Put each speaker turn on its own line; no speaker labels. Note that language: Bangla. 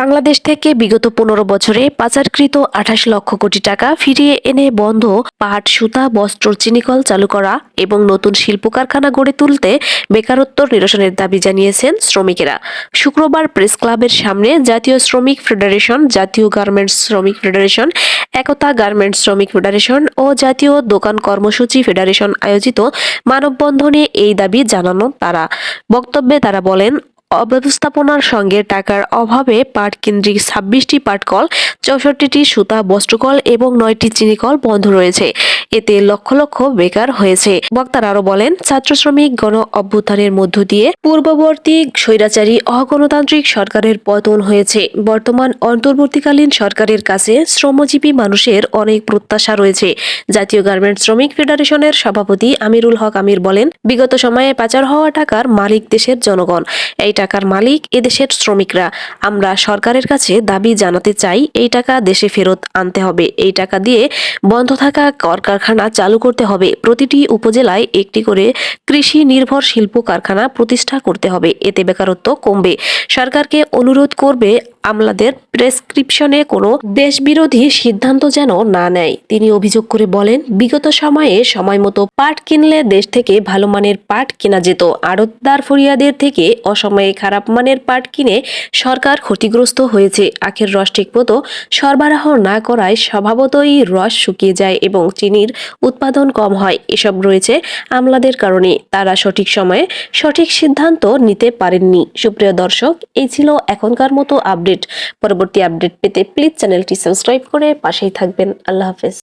বাংলাদেশ থেকে বিগত পনেরো বছরে পাচারকৃত আঠাশ লক্ষ কোটি টাকা ফিরিয়ে এনে বন্ধ, পাট, সুতা, বস্ত্র, চিনিকল চালু করা এবং নতুন শিল্প কারখানা গড়ে তুলতে বেকারত্ব নিরসনের দাবি জানিয়েছেন শ্রমিকেরা। শুক্রবার প্রেস ক্লাবের সামনে জাতীয় শ্রমিক ফেডারেশন, জাতীয় গার্মেন্টস শ্রমিক ফেডারেশন, একতা গার্মেন্টস শ্রমিক ফেডারেশন ও জাতীয় দোকান কর্মসূচি ফেডারেশন আয়োজিত মানববন্ধনে এই দাবি জানানো তারা। বক্তব্যে তারা বলেন অব্যবস্থাপনার সঙ্গে টাকার অভাবে পাট কেন্দ্রিক ছাব্বিশটি পাটকল, চৌষট্টিটি সুতা, বস্ত্রকল এবং নয়টি চিনিকল বন্ধ রয়েছে। এতে লক্ষ লক্ষ বেকার হয়েছে। বক্তারা আরও বলেন ছাত্র শ্রমিক গণ অভ্যুত্থানের মধ্য দিয়ে পূর্ববর্তী স্বৈরাচারী অগণতান্ত্রিক সরকারের পতন হয়েছে। বর্তমান অন্তর্বর্তীকালীন সরকারের কাছে শ্রমজীবী মানুষের অনেক প্রত্যাশা রয়েছে। জাতীয় গার্মেন্টস শ্রমিক ফেডারেশনের সভাপতি আমিরুল হক আমির বলেন, বিগত সময়ে পাচার হওয়া টাকার মালিক দেশের জনগণ। এই টাকার মালিক এদেশের শ্রমিকরা। আমরা সরকারের কাছে দাবি জানাতে চাই, এই টাকা দেশে ফেরত আনতে হবে। এই টাকা দিয়ে বন্ধ থাকা কলকারখানা চালু করতে হবে। প্রতিটি উপজেলায় একটি করে কৃষি নির্ভর শিল্প কারখানা প্রতিষ্ঠা করতে হবে। এতে বেকারত্ব কমবে। সরকারকে অনুরোধ করবে আমলাদের প্রেসক্রিপশনে কোনো দেশবিরোধী সিদ্ধান্ত যেন না নেয়। তিনি অভিযোগ করে বলেন, বিগত সময়ে সময় মতো পাট কিনলে দেশ থেকে ভালো মানের পাট কেনা যেত। আড়তদার ফরিয়াদের থেকে অসময়ে খারাপ মানের পাট কিনে সরকার ক্ষতিগ্রস্ত হয়েছে। আখের রস ঠিকমতো সরবরাহ না করায় স্বভাবতই রস শুকিয়ে যায় এবং চিনির উৎপাদন কম হয়। এসব রয়েছে আমলাদের কারণে। তারা সঠিক সময়ে সঠিক সিদ্ধান্ত নিতে পারেননি। সুপ্রিয় দর্শক, এই ছিল এখনকার মতো আপডেট। পরবর্তী আপডেট পেতে প্লিজ চ্যানেলটি সাবস্ক্রাইব করে পাশেই থাকবেন। আল্লাহ হাফেজ।